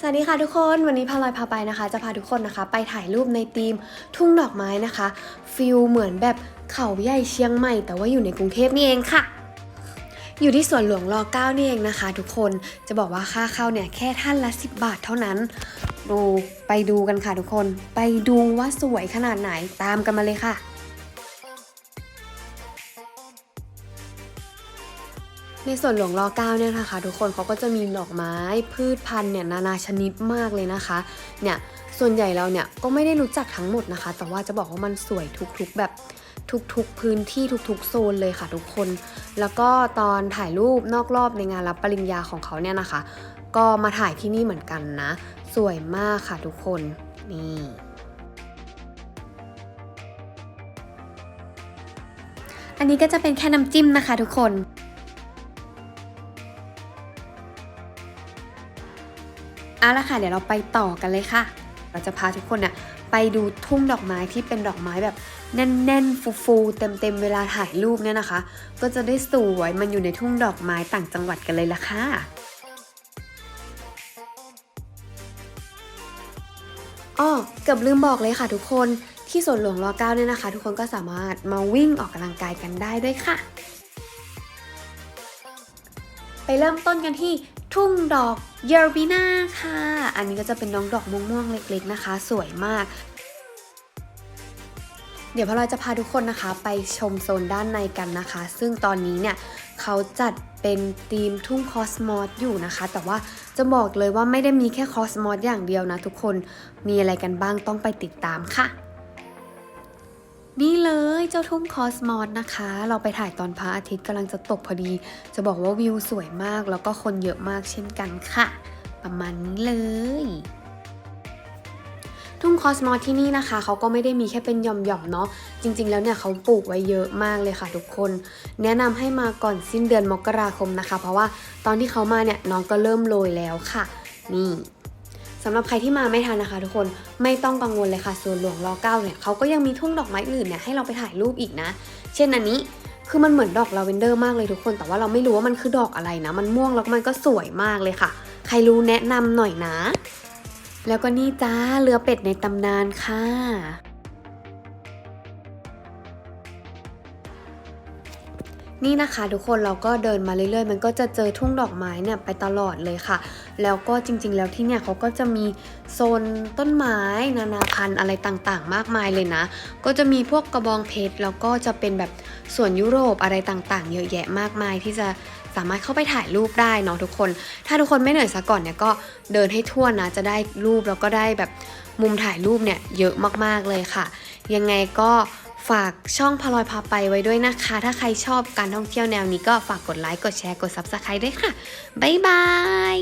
สวัสดีค่ะทุกคนวันนี้พาลอยพาไปนะคะ จะพาทุกคนนะคะ ไปถ่ายรูปในธีมทุ่งดอกไม้นะคะฟิลเหมือนแบบเขาใหญ่เชียงใหม่ แต่ว่าอยู่ในกรุงเทพนี่เองค่ะ อยู่ที่สวนหลวงรอ9นี่เองนะคะ ทุกคนจะบอกว่าค่าเข้าเนี่ยแค่ท่านละ 10 บาทเท่านั้น ดูไปดูกันค่ะทุกคน ไปดูว่าสวยขนาดไหนตามกันมาเลยค่ะ ในส่วนหลวงรอเก้าเนี่ยนะคะ ทุกคนเขาก็จะมีดอกไม้พืชพันธุ์เนี่ยนานาชนิดมากเลยนะคะเนี่ยส่วนใหญ่เราเนี่ยก็ไม่ได้รู้จักทั้งหมดนะคะ แต่ว่าจะบอกว่ามันสวยทุกๆแบบทุกๆพื้นที่ทุกๆโซนเลยค่ะทุกคน แล้วก็ตอนถ่ายรูปนอกรอบในงานรับปริญญาของเขาเนี่ยนะคะ ก็มาถ่ายที่นี่เหมือนกันนะ สวยมากค่ะทุกคนนี่อันนี้ก็จะเป็นแค่น้ำจิ้มนะคะทุกคน เอาละค่ะเดี๋ยวเราไปต่อกันเลยค่ะ เราจะพาทุกคนนี่ยไปดูทุ่งดอกไม้ที่เป็นดอกไม้แบบแน่นๆ ฟูๆ เต็มๆ เวลาถ่ายรูปเนี่ยนะคะ ก็จะได้สวยมันอยู่ในทุ่งดอกไม้ต่างจังหวัดกันเลยละค่ะอ้อเกือบลืมบอกเลยค่ะทุกคนที่สวนหลวงรอเก้าเนี่ยนะคะ ทุกคนก็สามารถมาวิ่งออกกำลังกายกันได้ด้วยค่ะ ไปเริ่มต้นกันที่ ทุ่งดอกเยอร์บีนาค่ะ อันนี้ก็จะเป็นน้องดอกม่วงๆเล็กๆนะคะ สวยมาก เดี๋ยวพวกเราจะพาทุกคนนะคะ ไปชมโซนด้านในกันนะคะ ซึ่งตอนนี้เนี่ยเขาจัดเป็นธีมทุ่งคอสมอสอยู่นะคะ แต่ว่าจะบอกเลยว่าไม่ได้มีแค่คอสมอสอย่างเดียวนะทุกคนมีอะไรกันบ้างต้องไปติดตามค่ะ นี่เลยเจ้าทุ่งคอสมอสนะคะ เราไปถ่ายตอนพระอาทิตย์กำลังจะตกพอดี จะบอกว่าวิวสวยมากแล้วก็คนเยอะมากเช่นกันค่ะ ประมาณนี้เลย ทุ่งคอสมอสที่นี่นะคะ เขาก็ไม่ได้มีแค่เป็นหย่อมๆเนาะจริง ๆ แล้วเนี่ยเขาปลูกไว้เยอะมากเลยค่ะทุกคน แนะนำให้มาก่อนสิ้นเดือนมกราคมนะคะ เพราะว่าตอนที่เขามาเนี่ยน้องก็เริ่มโรยแล้วค่ะ นี่ สำหรับใครที่มาไม่ทันนะคะ ทุกคนไม่ต้องกังวลเลยค่ะส่วนหลวงรอเก้าเนี่ยเขาก็ยังมีทุ่งดอกไม้อื่นเนี่ยให้เราไปถ่ายรูปอีกนะ เช่นอันนี้คือมันเหมือนดอกลาเวนเดอร์มากเลยทุกคน แต่ว่าเราไม่รู้ว่ามันคือดอกอะไรนะ มันม่วงแล้วมันก็สวยมากเลยค่ะ ใครรู้แนะนำหน่อยนะ แล้วก็นี่จ้าเรือเป็ดในตำนานค่ะ นี่นะคะทุกคนเราก็เดินมาเรื่อยๆ มันก็จะเจอทุ่งดอกไม้เนี่ยไปตลอดเลยค่ะ แล้วก็จริงๆ แล้วที่เนี่ยเขาก็จะมีโซนต้นไม้นานาพันธุ์อะไรต่างๆ มากมายเลยนะ ก็จะมีพวกกระบองเพชรแล้วก็จะเป็นแบบสวนยุโรปอะไรต่างๆ เยอะแยะมากมายที่จะสามารถเข้าไปถ่ายรูปได้เนาะทุกคน ถ้าทุกคนไม่เหนื่อยซะก่อนเนี่ยก็เดินให้ทั่วนะ จะได้รูปแล้วก็ได้แบบมุมถ่ายรูปเนี่ยเยอะมากๆเลยค่ะ ยังไงก็ ฝากช่องพลอยพาไปไว้ด้วยนะคะ ถ้าใครชอบการท่องเที่ยวแนวนี้ก็ฝากกดไลค์ กดแชร์ กด Subscribe ด้วยค่ะ บ๊ายบาย